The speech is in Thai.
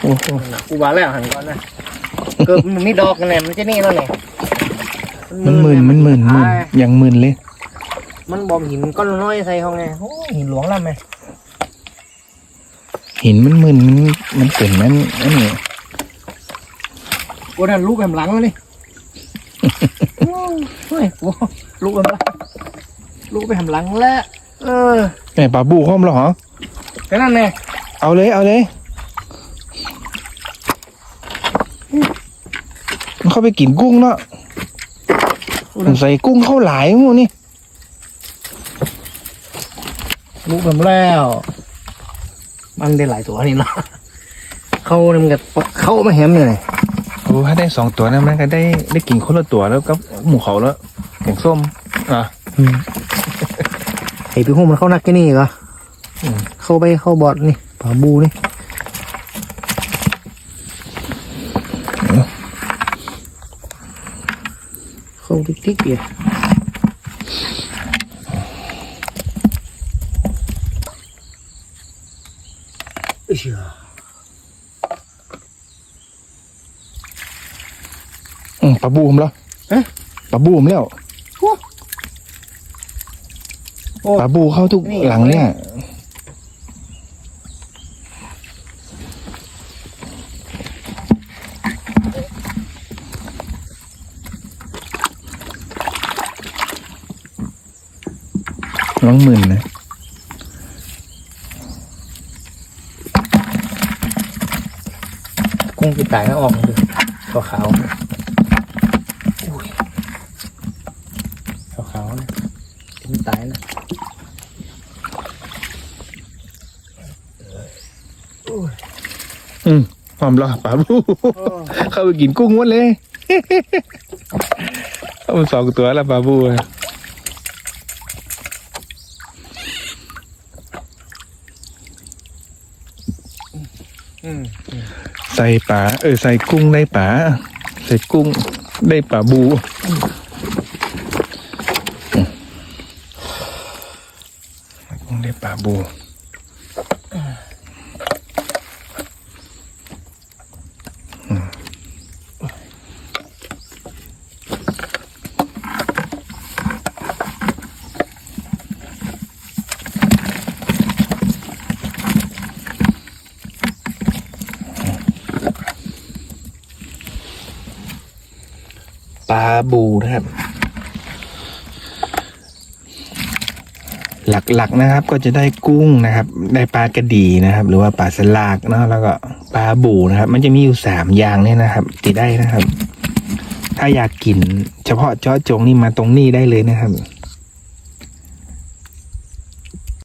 โอ้โหกูว่าแล้วหันก่อนนะเกิดมันมีดอกกันแน่มันจะนี่แล้วเนี่ยมันหมื่นมันหมื่นหมื่นอย่างหมื่นเลย มันบอมหินก้อนน้อยใส่เขาไงโอ้ยหินหลวงแล้วไหมหินมันหมื่นมันมันเป็นนั่นอันนี้กูนั่นลูกแหมหลังแล้วนี่เฮ้ยกูลูกแหมหลังลูกไปแหมหลังแล้วเออแม่ปลาบูห้อมเหรอแค่นั้นแน่เอาเลยเอาเลยมัน เข้าไปกินกุ้งเนาะผมใส่กุ้งเข้าหลายหมูนี่ลูกแหมแล้ว มันได้หลายตัวนี่เนาะเขาเนี่ยมันก็เข้ามาแหมอยู่เลยโอ้ถ้าได้สองตัวนะมันก็ได้ได้กินคนละตัวแล้วก็หมูเขาแล้วแกงส้มอะไอ้พี่หูมันเข้านักกันนี่เหรออืมเข้าไปเข้าบอดนี่ปลาบูนี่ เข้าติ๊กๆอยู่เอ้ยอืมปลาบูมแล้วเอ๊ะปลาบูมแล้วโอ้ปลาบูเข้าทุกนี่หลังเนี่ย น้องหมื่นนะกุ้งติดตายก็ออกมาดูตัวขาวอุ้ยขาวขาวๆนะติดตายนะอืมหอมรอปลาบูเข้าไปกินกุ้งหมดเลยเอามาสองตัวแล้วปลาบูอะ ใส่ป่าเออใส่กุ้งได้ป่าใส่กุ้งได้ป่าบูกุ้งได้ป่าบู ปลาบูนะครับ หลักๆนะครับก็จะได้กุ้งนะครับ ได้ปลากระดีนะครับ หรือว่าปลาสลากเนาะแล้วก็ปลาบูนะครับ มันจะมีอยู่สามอย่างเนี่ยนะครับ ติดได้นะครับ ถ้าอยากกิน เฉพาะเจาะจงนี่มาตรงนี้ได้เลยนะครับ